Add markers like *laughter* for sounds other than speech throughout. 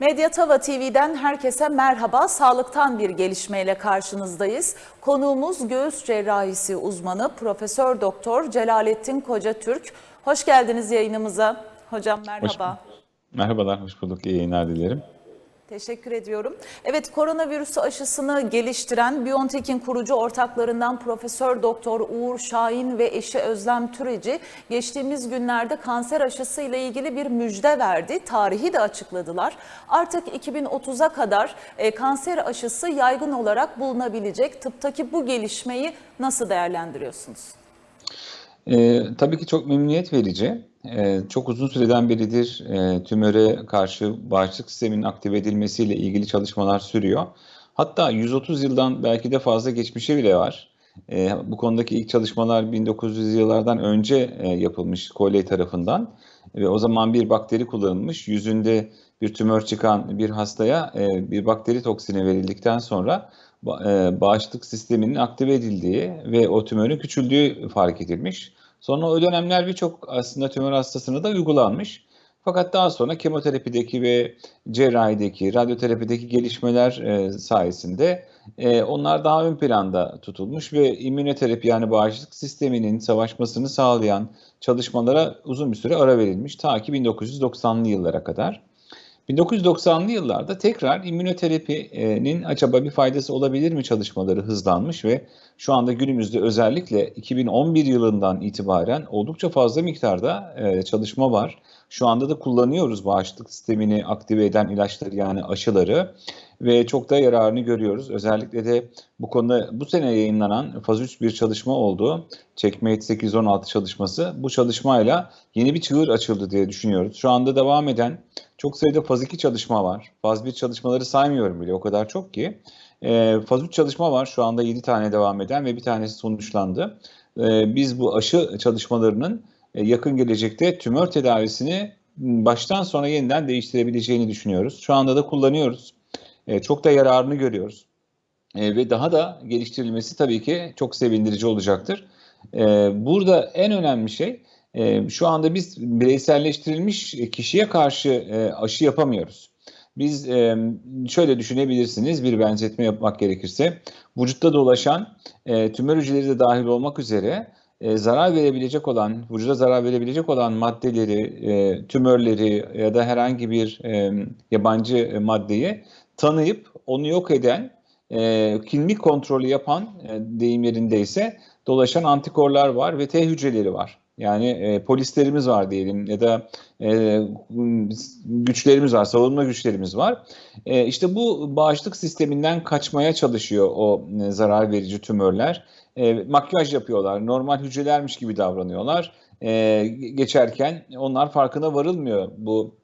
Medyatava TV'den herkese merhaba. Sağlıktan bir gelişmeyle karşınızdayız. Konuğumuz göğüs cerrahisi uzmanı Profesör Doktor Celalettin Koca Türk. Hoş geldiniz yayınımıza. Hocam merhaba. Merhabalar, hoş bulduk. İyi yayınlar dilerim. Teşekkür ediyorum. Evet, koronavirüs aşısını geliştiren BioNTech'in kurucu ortaklarından Profesör Doktor Uğur Şahin ve eşi Özlem Türeci geçtiğimiz günlerde kanser aşısı ile ilgili bir müjde verdi. Tarihi de açıkladılar. Artık 2030'a kadar e, kanser aşısı yaygın olarak bulunabilecek. Tıptaki bu gelişmeyi nasıl değerlendiriyorsunuz? Ee, tabii ki çok memnuniyet verici. Ee, çok uzun süreden beridir e, tümöre karşı bağışıklık sisteminin aktive edilmesiyle ilgili çalışmalar sürüyor. Hatta 130 yıldan belki de fazla geçmişe bile var. Ee, bu konudaki ilk çalışmalar 1900 yıllardan önce e, yapılmış Coley tarafından ve o zaman bir bakteri kullanılmış. Yüzünde bir tümör çıkan bir hastaya e, bir bakteri toksini verildikten sonra e, bağışıklık sisteminin aktive edildiği ve o tümörün küçüldüğü fark edilmiş. Sonra o dönemler birçok aslında tümör hastasına da uygulanmış. Fakat daha sonra kemoterapideki ve cerrahideki, radyoterapideki gelişmeler e, sayesinde e, onlar daha ön planda tutulmuş ve immünoterapi yani bağışıklık sisteminin savaşmasını sağlayan çalışmalara uzun bir süre ara verilmiş ta ki 1990'lı yıllara kadar. 1990'lı yıllarda tekrar immünoterapinin acaba bir faydası olabilir mi çalışmaları hızlanmış ve şu anda günümüzde özellikle 2011 yılından itibaren oldukça fazla miktarda e, çalışma var. Şu anda da kullanıyoruz bağışıklık sistemini aktive eden ilaçları yani aşıları ve çok da yararını görüyoruz. Özellikle de bu konuda bu sene yayınlanan faz 3 bir çalışma oldu. Checkmate 816 çalışması. Bu çalışmayla yeni bir çığır açıldı diye düşünüyoruz. Şu anda devam eden çok sayıda faz 2 çalışma var. Faz 1 çalışmaları saymıyorum bile o kadar çok ki. E, faz 3 çalışma var şu anda 7 tane devam eden ve bir tanesi sonuçlandı. E, biz bu aşı çalışmalarının e, yakın gelecekte tümör tedavisini baştan sona yeniden değiştirebileceğini düşünüyoruz. Şu anda da kullanıyoruz. E, çok da yararını görüyoruz. E, ve daha da geliştirilmesi tabii ki çok sevindirici olacaktır. E, burada en önemli şey şu anda biz bireyselleştirilmiş kişiye karşı aşı yapamıyoruz. Biz şöyle düşünebilirsiniz bir benzetme yapmak gerekirse vücutta dolaşan tümör hücreleri de dahil olmak üzere zarar verebilecek olan, vücuda zarar verebilecek olan maddeleri, tümörleri ya da herhangi bir yabancı maddeyi tanıyıp onu yok eden, e, klinik kontrolü yapan e, deyim yerindeyse dolaşan antikorlar var ve T hücreleri var. Yani e, polislerimiz var diyelim ya da e, güçlerimiz var, savunma güçlerimiz var. E, işte bu bağışıklık sisteminden kaçmaya çalışıyor o e, zarar verici tümörler. E, makyaj yapıyorlar, normal hücrelermiş gibi davranıyorlar. E, geçerken onlar farkına varılmıyor bu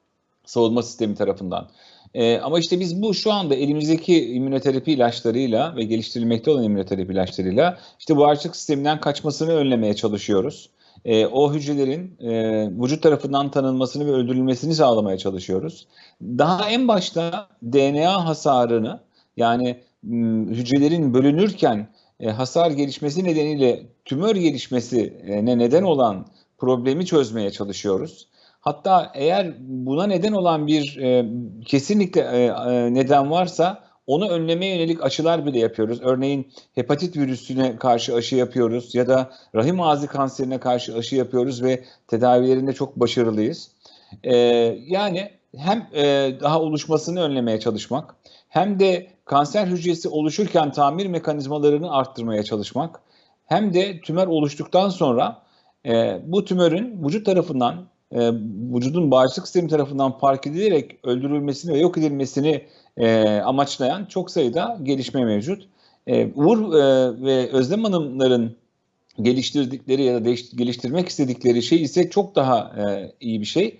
savunma sistemi tarafından. E, ama işte biz bu şu anda elimizdeki immünoterapi ilaçlarıyla ve geliştirilmekte olan immünoterapi ilaçlarıyla işte bu bağışıklık sisteminden kaçmasını önlemeye çalışıyoruz. E, o hücrelerin e, vücut tarafından tanınmasını ve öldürülmesini sağlamaya çalışıyoruz. Daha en başta DNA hasarını yani hücrelerin bölünürken e, hasar gelişmesi nedeniyle tümör gelişmesine neden olan problemi çözmeye çalışıyoruz. Hatta eğer buna neden olan bir e, kesinlikle e, e, neden varsa onu önlemeye yönelik aşılar bile yapıyoruz. Örneğin hepatit virüsüne karşı aşı yapıyoruz ya da rahim ağzı kanserine karşı aşı yapıyoruz ve tedavilerinde çok başarılıyız. E, yani hem e, daha oluşmasını önlemeye çalışmak hem de kanser hücresi oluşurken tamir mekanizmalarını arttırmaya çalışmak hem de tümör oluştuktan sonra e, bu tümörün vücut tarafından e, vücudun bağışıklık sistemi tarafından fark edilerek öldürülmesini ve yok edilmesini e, amaçlayan çok sayıda gelişme mevcut. E, Uğur e, ve Özlem Hanımların geliştirdikleri ya da değiş, geliştirmek istedikleri şey ise çok daha e, iyi bir şey.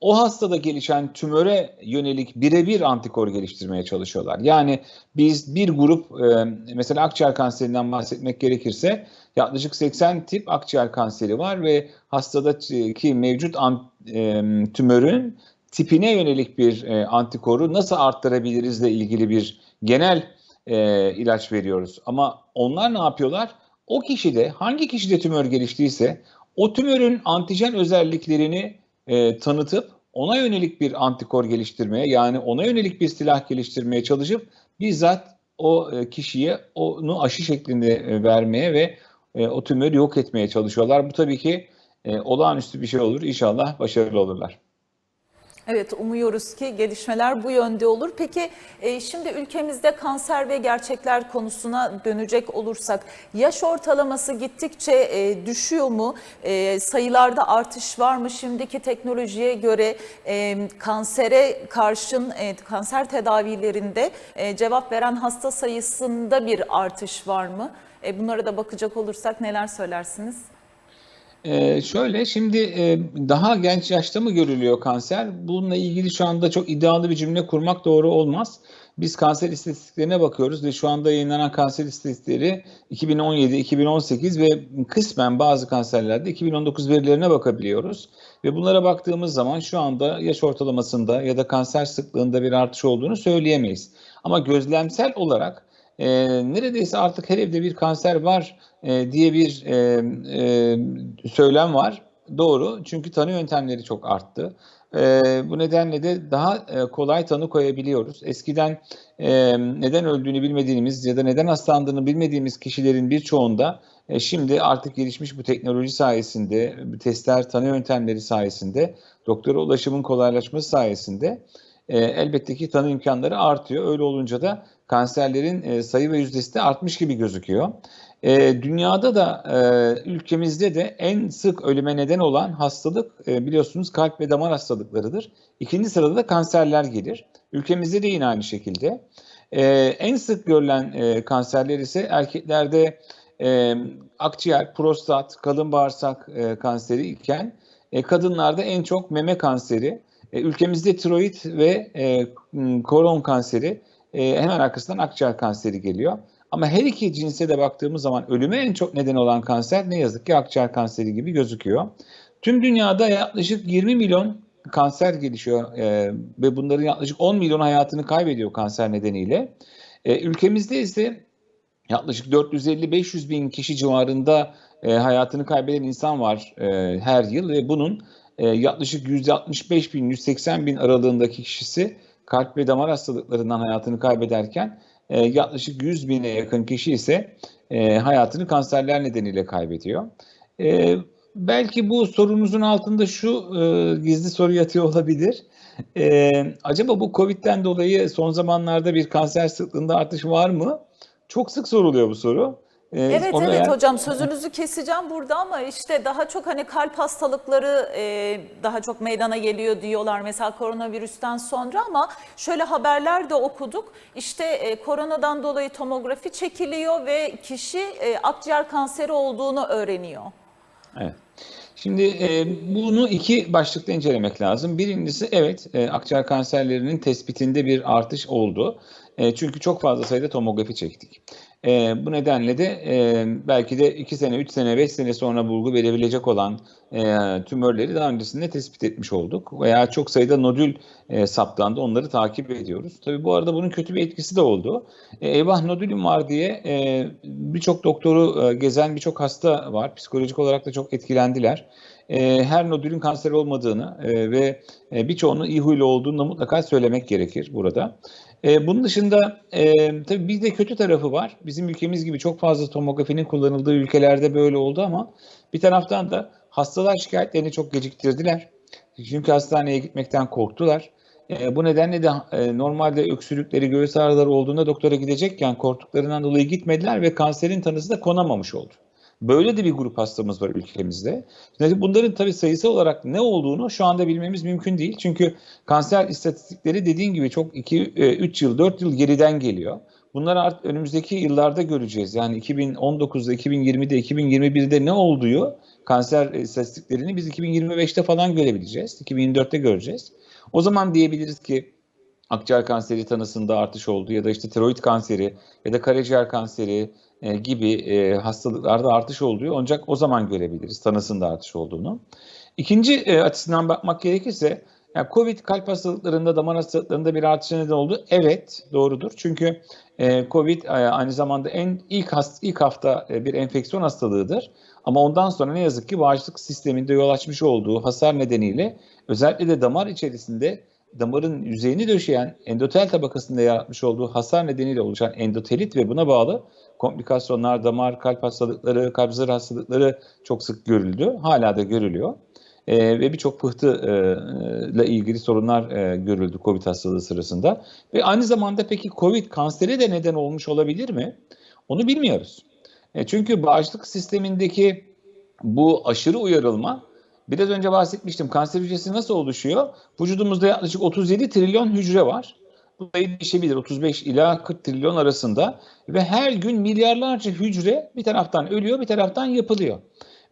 O hastada gelişen tümöre yönelik birebir antikor geliştirmeye çalışıyorlar. Yani biz bir grup e, mesela akciğer kanserinden bahsetmek gerekirse yaklaşık 80 tip akciğer kanseri var ve hastadaki mevcut e, tümörün tipine yönelik bir e, antikoru nasıl arttırabilirizle ilgili bir genel e, ilaç veriyoruz. Ama onlar ne yapıyorlar? O kişide hangi kişide tümör geliştiyse o tümörün antijen özelliklerini tanıtıp ona yönelik bir antikor geliştirmeye yani ona yönelik bir silah geliştirmeye çalışıp bizzat o kişiye onu aşı şeklinde vermeye ve e, o tümörü yok etmeye çalışıyorlar. Bu tabii ki e, olağanüstü bir şey olur. İnşallah başarılı olurlar. Evet umuyoruz ki gelişmeler bu yönde olur. Peki e, şimdi ülkemizde kanser ve gerçekler konusuna dönecek olursak yaş ortalaması gittikçe düşüyor mu? Sayılarda artış var mı? Şimdiki teknolojiye göre kansere karşın kanser tedavilerinde cevap veren hasta sayısında bir artış var mı? E, bunlara da bakacak olursak neler söylersiniz? Ee, şöyle şimdi e, daha genç yaşta mı görülüyor kanser? Bununla ilgili şu anda çok iddialı bir cümle kurmak doğru olmaz. Biz kanser istatistiklerine bakıyoruz ve şu anda yayınlanan kanser istatistikleri 2017, 2018 ve kısmen bazı kanserlerde 2019 verilerine bakabiliyoruz. Ve bunlara baktığımız zaman şu anda yaş ortalamasında ya da kanser sıklığında bir artış olduğunu söyleyemeyiz. Ama gözlemsel olarak e, neredeyse artık her evde bir kanser var e, diye bir e, e, söylem var. Doğru çünkü tanı yöntemleri çok arttı. E, bu nedenle de daha e, kolay tanı koyabiliyoruz. Eskiden e, neden öldüğünü bilmediğimiz ya da neden hastalandığını bilmediğimiz kişilerin birçoğunda e, şimdi artık gelişmiş bu teknoloji sayesinde, testler, tanı yöntemleri sayesinde, doktora ulaşımın kolaylaşması sayesinde e, elbette ki tanı imkanları artıyor. Öyle olunca da kanserlerin e, sayı ve yüzdesi de artmış gibi gözüküyor. E, dünyada da e, ülkemizde de en sık ölüme neden olan hastalık biliyorsunuz kalp ve damar hastalıklarıdır. İkinci sırada da kanserler gelir. Ülkemizde de yine aynı şekilde. En sık görülen kanserler ise erkeklerde akciğer, prostat, kalın bağırsak kanseri iken kadınlarda en çok meme kanseri, ülkemizde tiroid ve e, kolon kanseri e, hemen arkasından akciğer kanseri geliyor. Ama her iki cinse de baktığımız zaman ölüme en çok neden olan kanser ne yazık ki akciğer kanseri gibi gözüküyor. Tüm dünyada yaklaşık 20 milyon kanser gelişiyor e, ve bunların yaklaşık 10 milyon hayatını kaybediyor kanser nedeniyle. E, ülkemizde ise yaklaşık 450-500 bin kişi civarında e, hayatını kaybeden insan var e, her yıl ve bunun e, yaklaşık 165 bin, 180 bin aralığındaki kişisi kalp ve damar hastalıklarından hayatını kaybederken e, yaklaşık 100 bine yakın kişi ise e, hayatını kanserler nedeniyle kaybediyor. E, belki bu sorunuzun altında şu e, gizli soru yatıyor olabilir. E, acaba bu Covid'den dolayı son zamanlarda bir kanser sıklığında artış var mı? Çok sık soruluyor bu soru. Ee, evet evet eğer... hocam sözünüzü keseceğim burada ama işte daha çok hani kalp hastalıkları e, daha çok meydana geliyor diyorlar mesela koronavirüsten sonra ama şöyle haberler de okuduk işte e, koronadan dolayı tomografi çekiliyor ve kişi e, akciğer kanseri olduğunu öğreniyor. Evet. Şimdi e, bunu iki başlıkta incelemek lazım. Birincisi evet e, akciğer kanserlerinin tespitinde bir artış oldu. E, çünkü çok fazla sayıda tomografi çektik. E, bu nedenle de e, belki de 2 sene, 3 sene, 5 sene sonra bulgu verebilecek olan e, tümörleri daha öncesinde tespit etmiş olduk. Veya çok sayıda nodül e, saptandı, onları takip ediyoruz. Tabii bu arada bunun kötü bir etkisi de oldu. E, eyvah nodülüm var diye e, birçok doktoru e, gezen birçok hasta var. Psikolojik olarak da çok etkilendiler e, her nodülün kanser olmadığını e, ve e, birçoğunun iyi huylu olduğunu da mutlaka söylemek gerekir burada. E, bunun dışında e, tabii bir de kötü tarafı var. Bizim ülkemiz gibi çok fazla tomografinin kullanıldığı ülkelerde böyle oldu ama bir taraftan da hastalar şikayetlerini çok geciktirdiler. Çünkü hastaneye gitmekten korktular. E, bu nedenle de e, normalde öksürükleri, göğüs ağrıları olduğunda doktora gidecekken korktuklarından dolayı gitmediler ve kanserin tanısı da konamamış oldu. Böyle de bir grup hastamız var ülkemizde. Bunların tabii sayısı olarak ne olduğunu şu anda bilmemiz mümkün değil. Çünkü kanser istatistikleri dediğin gibi çok 2-3 yıl, 4 yıl geriden geliyor. Bunları artık önümüzdeki yıllarda göreceğiz. Yani 2019'da, 2020'de, 2021'de ne olduğu kanser istatistiklerini biz 2025'te falan görebileceğiz. 2024'te göreceğiz. O zaman diyebiliriz ki akciğer kanseri tanısında artış oldu ya da işte tiroid kanseri ya da karaciğer kanseri e, gibi e, hastalıklarda artış olduğu ancak o zaman görebiliriz tanısında artış olduğunu. İkinci e, açısından bakmak gerekirse Yani Covid kalp hastalıklarında, damar hastalıklarında bir artışa neden oldu. Evet, doğrudur. Çünkü e, Covid e, aynı zamanda en ilk hast, ilk hafta e, bir enfeksiyon hastalığıdır. Ama ondan sonra ne yazık ki bağışıklık sisteminde yol açmış olduğu hasar nedeniyle özellikle de damar içerisinde damarın yüzeyini döşeyen endotel tabakasında yaratmış olduğu hasar nedeniyle oluşan endotelit ve buna bağlı komplikasyonlar, damar, kalp hastalıkları, kalp zırh hastalıkları çok sık görüldü. Hala da görülüyor. Ee, ve birçok pıhtı e, ile ilgili sorunlar e, görüldü COVID hastalığı sırasında. Ve aynı zamanda peki COVID kansere de neden olmuş olabilir mi? Onu bilmiyoruz. E, çünkü bağışıklık sistemindeki bu aşırı uyarılma Biraz önce bahsetmiştim. Kanser hücresi nasıl oluşuyor? Vücudumuzda yaklaşık 37 trilyon hücre var. Bu sayı değişebilir 35 ila 40 trilyon arasında ve her gün milyarlarca hücre bir taraftan ölüyor, bir taraftan yapılıyor.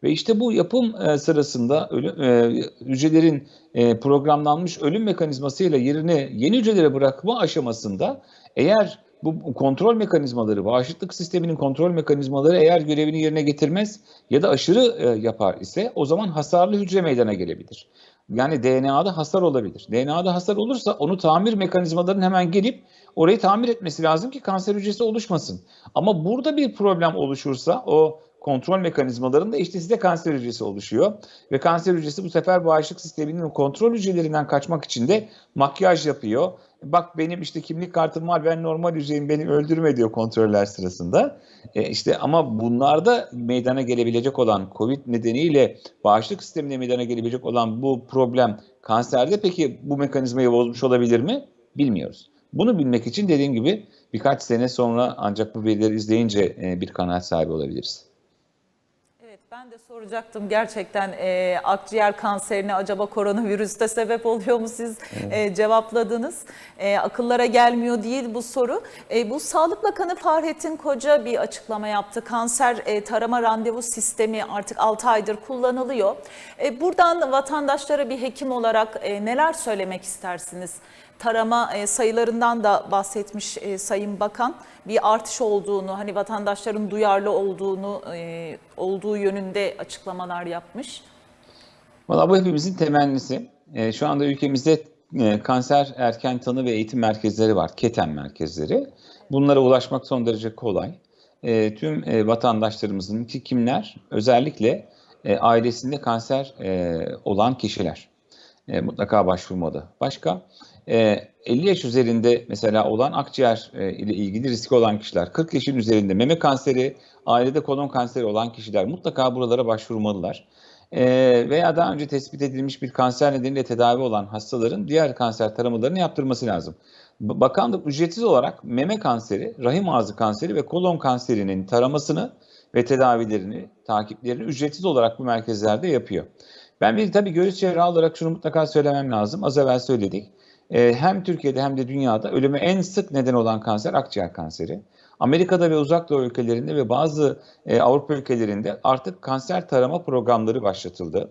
Ve işte bu yapım e, sırasında ölüm, e, hücrelerin e, programlanmış ölüm mekanizmasıyla yerine yeni hücrelere bırakma aşamasında eğer bu kontrol mekanizmaları, bağışıklık sisteminin kontrol mekanizmaları eğer görevini yerine getirmez ya da aşırı e, yapar ise o zaman hasarlı hücre meydana gelebilir. Yani DNA'da hasar olabilir. DNA'da hasar olursa onu tamir mekanizmalarının hemen gelip orayı tamir etmesi lazım ki kanser hücresi oluşmasın. Ama burada bir problem oluşursa o kontrol mekanizmalarında işte size kanser hücresi oluşuyor. Ve kanser hücresi bu sefer bağışıklık sisteminin kontrol hücrelerinden kaçmak için de makyaj yapıyor. Bak benim işte kimlik kartım var ben normal hücreyim beni öldürme diyor kontroller sırasında. E işte ama bunlarda meydana gelebilecek olan COVID nedeniyle bağışıklık sisteminde meydana gelebilecek olan bu problem kanserde peki bu mekanizmayı bozmuş olabilir mi? Bilmiyoruz. Bunu bilmek için dediğim gibi birkaç sene sonra ancak bu verileri izleyince bir kanaat sahibi olabiliriz. Ben de soracaktım gerçekten e, akciğer kanserine acaba koronavirüste sebep oluyor mu siz e, cevapladınız. E, akıllara gelmiyor değil bu soru. E, bu Sağlık Bakanı Fahrettin Koca bir açıklama yaptı. Kanser e, tarama randevu sistemi artık 6 aydır kullanılıyor. E, buradan vatandaşlara bir hekim olarak e, neler söylemek istersiniz? Tarama e, sayılarından da bahsetmiş e, Sayın Bakan. Bir artış olduğunu, hani vatandaşların duyarlı olduğunu, e, olduğu yönünde açıklamalar yapmış. Valla bu hepimizin temennisi. Şu anda ülkemizde kanser erken tanı ve eğitim merkezleri var, KETEM merkezleri. Bunlara ulaşmak son derece kolay. Tüm vatandaşlarımızın ki kimler? Özellikle ailesinde kanser olan kişiler mutlaka başvurmalı. Başka? 50 ee, yaş üzerinde mesela olan akciğer e, ile ilgili riski olan kişiler, 40 yaşın üzerinde meme kanseri, ailede kolon kanseri olan kişiler mutlaka buralara başvurmalılar. Ee, veya daha önce tespit edilmiş bir kanser nedeniyle tedavi olan hastaların diğer kanser taramalarını yaptırması lazım. Bakanlık ücretsiz olarak meme kanseri, rahim ağzı kanseri ve kolon kanserinin taramasını ve tedavilerini, takiplerini ücretsiz olarak bu merkezlerde yapıyor. Ben bir tabii göğüs cerrahı olarak şunu mutlaka söylemem lazım. Az evvel söyledik. Ee, hem Türkiye'de hem de dünyada ölüme en sık neden olan kanser akciğer kanseri. Amerika'da ve uzak doğu ülkelerinde ve bazı e, Avrupa ülkelerinde artık kanser tarama programları başlatıldı.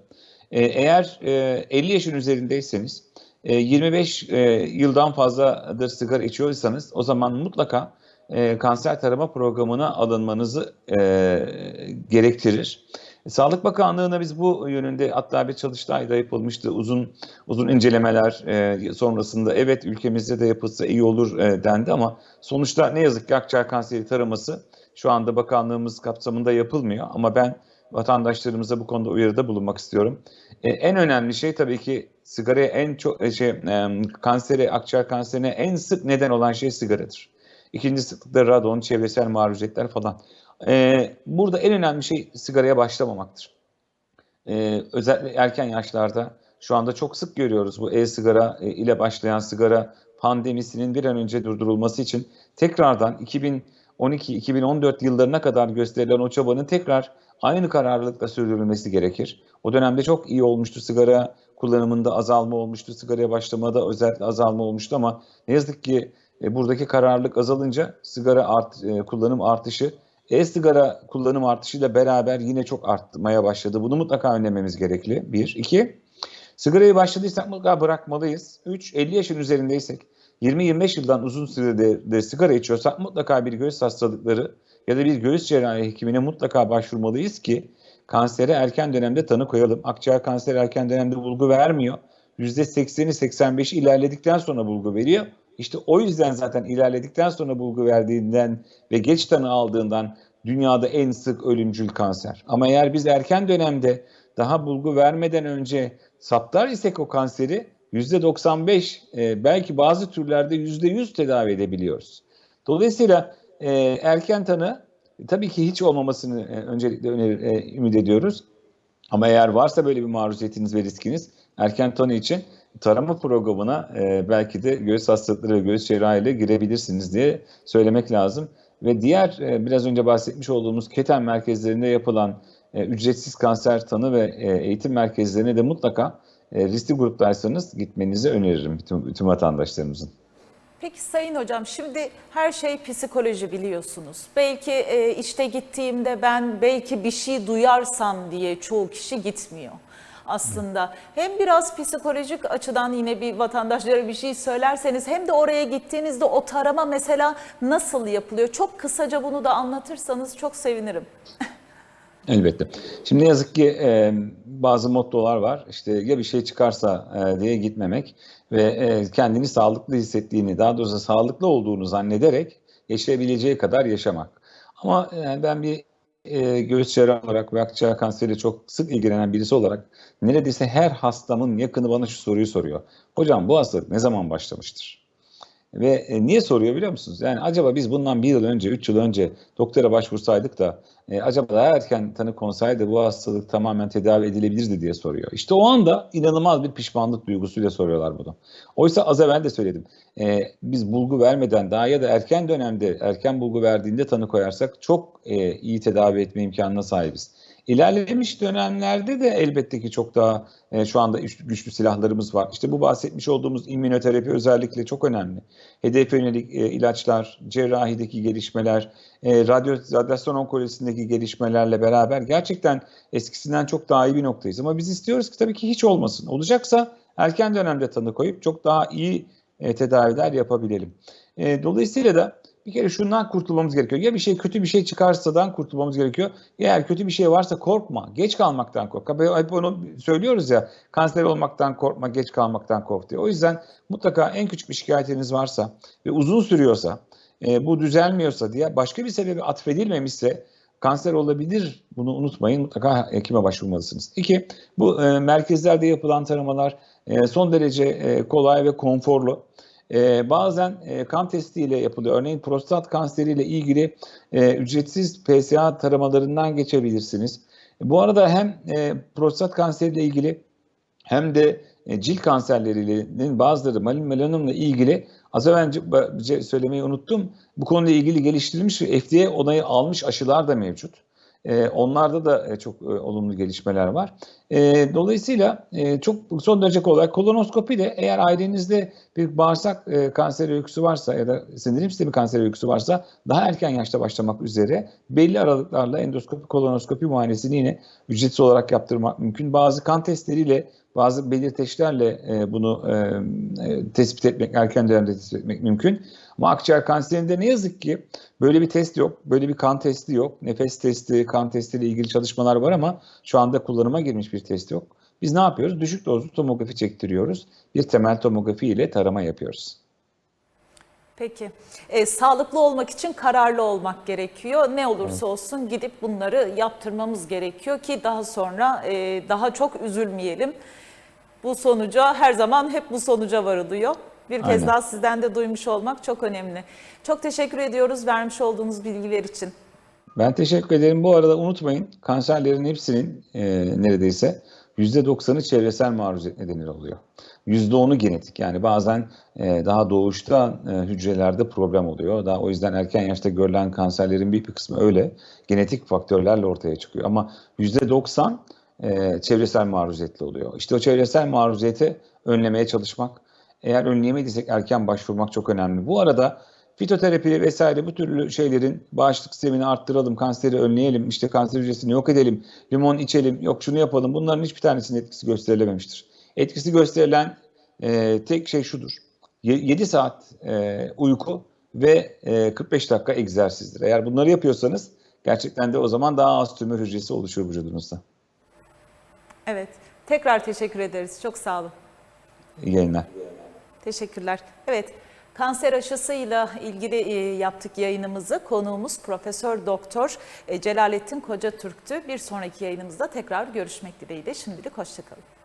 E, eğer e, 50 yaşın üzerindeyseniz, e, 25 e, yıldan fazladır sigara içiyorsanız o zaman mutlaka e, kanser tarama programına alınmanızı e, gerektirir. Sağlık Bakanlığı'na biz bu yönünde hatta bir çalıştay da yapılmıştı. Uzun uzun incelemeler e, sonrasında evet ülkemizde de yapılsa iyi olur e, dendi ama sonuçta ne yazık ki akciğer kanseri taraması şu anda bakanlığımız kapsamında yapılmıyor ama ben vatandaşlarımıza bu konuda uyarıda bulunmak istiyorum. E, en önemli şey tabii ki sigaraya en çok e, şey e, kanseri, akciğer kanserine en sık neden olan şey sigaradır. İkinci sıklıkta radon, çevresel maruziyetler falan. Ee, burada en önemli şey sigaraya başlamamaktır. Ee, özellikle erken yaşlarda şu anda çok sık görüyoruz bu e-sigara e, ile başlayan sigara pandemisinin bir an önce durdurulması için tekrardan 2012-2014 yıllarına kadar gösterilen o çabanın tekrar aynı kararlılıkla sürdürülmesi gerekir. O dönemde çok iyi olmuştu sigara kullanımında azalma olmuştu, sigaraya başlamada özellikle azalma olmuştu ama ne yazık ki e, buradaki kararlılık azalınca sigara art, e, kullanım artışı e-sigara kullanım artışıyla beraber yine çok artmaya başladı. Bunu mutlaka önlememiz gerekli. Bir. iki. Sigarayı başladıysak mutlaka bırakmalıyız. Üç, 50 yaşın üzerindeysek 20-25 yıldan uzun sürede de sigara içiyorsak mutlaka bir göğüs hastalıkları ya da bir göğüs cerrahi hekimine mutlaka başvurmalıyız ki kansere erken dönemde tanı koyalım. Akciğer kanseri erken dönemde bulgu vermiyor. %80'i 85'i ilerledikten sonra bulgu veriyor. İşte o yüzden zaten ilerledikten sonra bulgu verdiğinden ve geç tanı aldığından dünyada en sık ölümcül kanser. Ama eğer biz erken dönemde daha bulgu vermeden önce saptar isek o kanseri %95 e, belki bazı türlerde %100 tedavi edebiliyoruz. Dolayısıyla e, erken tanı tabii ki hiç olmamasını e, öncelikle önerir, e, ümit ediyoruz. Ama eğer varsa böyle bir maruziyetiniz ve riskiniz erken tanı için tarama programına e, belki de göğüs hastalıkları ve göğüs cerrahiyle girebilirsiniz diye söylemek lazım. Ve diğer e, biraz önce bahsetmiş olduğumuz keten merkezlerinde yapılan e, ücretsiz kanser tanı ve e, eğitim merkezlerine de mutlaka e, riskli gruptaysanız gitmenizi öneririm bütün, bütün vatandaşlarımızın. Peki Sayın Hocam şimdi her şey psikoloji biliyorsunuz. Belki e, işte gittiğimde ben belki bir şey duyarsam diye çoğu kişi gitmiyor aslında. Hem biraz psikolojik açıdan yine bir vatandaşlara bir şey söylerseniz hem de oraya gittiğinizde o tarama mesela nasıl yapılıyor? Çok kısaca bunu da anlatırsanız çok sevinirim. *laughs* Elbette. Şimdi yazık ki e, bazı mottolar var. İşte ya bir şey çıkarsa e, diye gitmemek ve e, kendini sağlıklı hissettiğini, daha doğrusu sağlıklı olduğunu zannederek yaşayabileceği kadar yaşamak. Ama e, ben bir e, göğüs cerrahı olarak ve akciğer kanseriyle çok sık ilgilenen birisi olarak neredeyse her hastamın yakını bana şu soruyu soruyor. Hocam bu hastalık ne zaman başlamıştır? Ve e, niye soruyor biliyor musunuz? Yani acaba biz bundan bir yıl önce, üç yıl önce doktora başvursaydık da e, acaba daha erken tanı konsaydı bu hastalık tamamen tedavi edilebilirdi diye soruyor. İşte o anda inanılmaz bir pişmanlık duygusuyla soruyorlar bunu. Oysa az evvel de söyledim. E, biz bulgu vermeden daha ya da erken dönemde, erken bulgu verdiğinde tanı koyarsak çok e, iyi tedavi etme imkanına sahibiz. İlerlemiş dönemlerde de elbette ki çok daha e, şu anda güçlü, silahlarımız var. İşte bu bahsetmiş olduğumuz immünoterapi özellikle çok önemli. Hedef yönelik e, ilaçlar, cerrahideki gelişmeler, e, radyo, radyasyon onkolojisindeki gelişmelerle beraber gerçekten eskisinden çok daha iyi bir noktayız. Ama biz istiyoruz ki tabii ki hiç olmasın. Olacaksa erken dönemde tanı koyup çok daha iyi e, tedaviler yapabilelim. E, dolayısıyla da bir kere şundan kurtulmamız gerekiyor. Ya bir şey kötü bir şey çıkarsadan kurtulmamız gerekiyor. Ya eğer kötü bir şey varsa korkma. Geç kalmaktan kork. Hep onu söylüyoruz ya. Kanser olmaktan korkma, geç kalmaktan kork diye. O yüzden mutlaka en küçük bir şikayetiniz varsa ve uzun sürüyorsa, e, bu düzelmiyorsa diye başka bir sebebi atfedilmemişse kanser olabilir. Bunu unutmayın. Mutlaka hekime başvurmalısınız. İki, bu e, merkezlerde yapılan taramalar e, son derece e, kolay ve konforlu. Ee, bazen e, kan testiyle yapılıyor. Örneğin prostat kanseriyle ilgili e, ücretsiz PSA taramalarından geçebilirsiniz. Bu arada hem e, prostat kanseriyle ilgili hem de e, cilt kanserlerinin bazıları malin melanomla ilgili az önce söylemeyi unuttum. Bu konuyla ilgili geliştirilmiş ve FDA onayı almış aşılar da mevcut. E, onlarda da e, çok e, olumlu gelişmeler var. E, dolayısıyla e, çok son derece kolay. Kolonoskopi de eğer ailenizde bir bağırsak e, kanseri öyküsü varsa ya da sindirim sistemi kanseri öyküsü varsa daha erken yaşta başlamak üzere belli aralıklarla endoskopi, kolonoskopi muayenesini yine ücretsiz olarak yaptırmak mümkün. Bazı kan testleriyle bazı belirteçlerle e, bunu e, e, tespit etmek, erken dönemde tespit etmek mümkün. Ama akciğer kanserinde ne yazık ki böyle bir test yok, böyle bir kan testi yok. Nefes testi, kan testiyle ilgili çalışmalar var ama şu anda kullanıma girmiş bir test yok. Biz ne yapıyoruz? Düşük dozlu tomografi çektiriyoruz. Bir temel tomografi ile tarama yapıyoruz. Peki. E, sağlıklı olmak için kararlı olmak gerekiyor. Ne olursa olsun gidip bunları yaptırmamız gerekiyor ki daha sonra e, daha çok üzülmeyelim. Bu sonuca her zaman hep bu sonuca varılıyor. Bir kez Aynen. daha sizden de duymuş olmak çok önemli. Çok teşekkür ediyoruz vermiş olduğunuz bilgiler için. Ben teşekkür ederim. Bu arada unutmayın kanserlerin hepsinin e, neredeyse %90'ı çevresel maruziyet nedeniyle oluyor. %10'u genetik. Yani bazen e, daha doğuşta e, hücrelerde problem oluyor. Daha o yüzden erken yaşta görülen kanserlerin bir kısmı öyle genetik faktörlerle ortaya çıkıyor. Ama %90 e, çevresel maruziyetli oluyor. İşte o çevresel maruziyeti önlemeye çalışmak, eğer önleyemediysek erken başvurmak çok önemli. Bu arada fitoterapi vesaire bu türlü şeylerin bağışıklık sistemini arttıralım, kanseri önleyelim, işte kanser hücresini yok edelim, limon içelim, yok şunu yapalım. Bunların hiçbir tanesinin etkisi gösterilememiştir. Etkisi gösterilen e, tek şey şudur. 7 saat e, uyku ve e, 45 dakika egzersizdir. Eğer bunları yapıyorsanız gerçekten de o zaman daha az tümör hücresi oluşur vücudunuzda. Evet. Tekrar teşekkür ederiz. Çok sağ olun. İyi yayınlar. Teşekkürler. Evet, kanser aşısıyla ilgili e, yaptık yayınımızı. Konuğumuz Profesör Doktor e, Celalettin Koca Türk'tü. Bir sonraki yayınımızda tekrar görüşmek dileğiyle. Şimdilik hoşçakalın.